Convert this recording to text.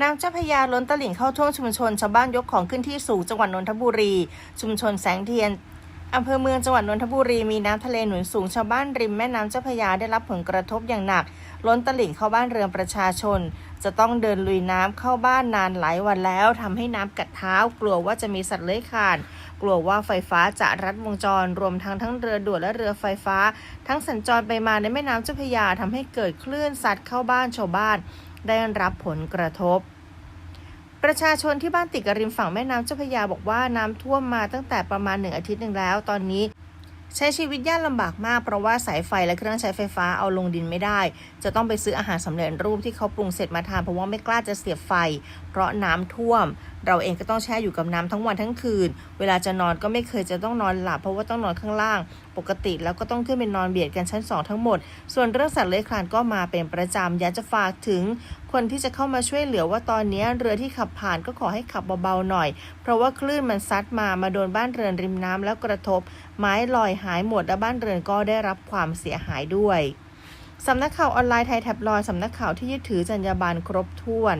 น้ำเจ้าพยาล้นตลิ่งเข้าท่วมชุมชนชาวบ้านยกของขึ้นที่สูงจังหวัดนนทบุรี ชุมชนแสงเทียนอำเภอเมืองจังหวัดนนทบุรีมีน้ำทะเลหนุนสูงชาวบ้านริมแม่น้ำเจ้าพยาได้รับผลกระทบอย่างหนัก ล้นตลิ่งเข้าบ้านเรือนประชาชน จะต้องเดินลุยน้ำเข้าบ้านนานหลายวันแล้วทำให้น้ำกัดเท้า กลัวว่าจะมีสัตว์เลื้อยคลานกลัวว่าไฟฟ้าจะรัดวงจร รวมทั้งทั้งเรือด่วนและเรือไฟฟ้า ทั้งสัญจรไปมาในแม่น้ำเจ้าพยาทำให้เกิดคลื่นซัดเข้าบ้านชาวบ้าน ได้รับผลกระทบ ประชาชนที่บ้านติดกับริมฝั่งแม่น้ำเจ้าพระยาบอกว่าน้ำท่วมมาตั้งแต่ประมาณหนึ่งอาทิตย์หนึ่งแล้ว ตอนนี้ใช้ชีวิตยากลำบากมากเพราะว่าสายไฟและเครื่องใช้ไฟฟ้าเอาลงดินไม่ได้ จะต้องไปซื้ออาหารสำเร็จรูปที่เขาปรุงเสร็จมาทานเพราะว่าไม่กล้าจะเสียบไฟ เพราะน้ำท่วม เราเองก็ต้องแช่อยู่กับน้ำทั้งวันทั้งคืน เวลาจะนอนก็ไม่เคยจะต้องนอนหลับเพราะว่าต้องนอนข้างล่าง ปกติแล้วก็ต้องขึ้นไปนอนเบียดกันชั้นสองทั้งหมด ส่วนเรื่องสัตว์เลื้อยคลานก็มาเป็นประจำอยากจะฝากถึงคนที่จะเข้ามาช่วยเหลือว่าตอนนี้เรือที่ขับผ่านก็ขอให้ขับเบาๆหน่อย เพราะว่าคลื่นมันซัดมามาโดนบ้านเรือนริมน้ำแล้วกระทบ ไม้ลอยหายหมดและบ้านเรือนก็ได้รับความเสียหายด้วยสำนักข่าวออนไลน์ไทยแท็บลอยสำนักข่าวที่ยึดถือจรรยาบรรณครบถ้วน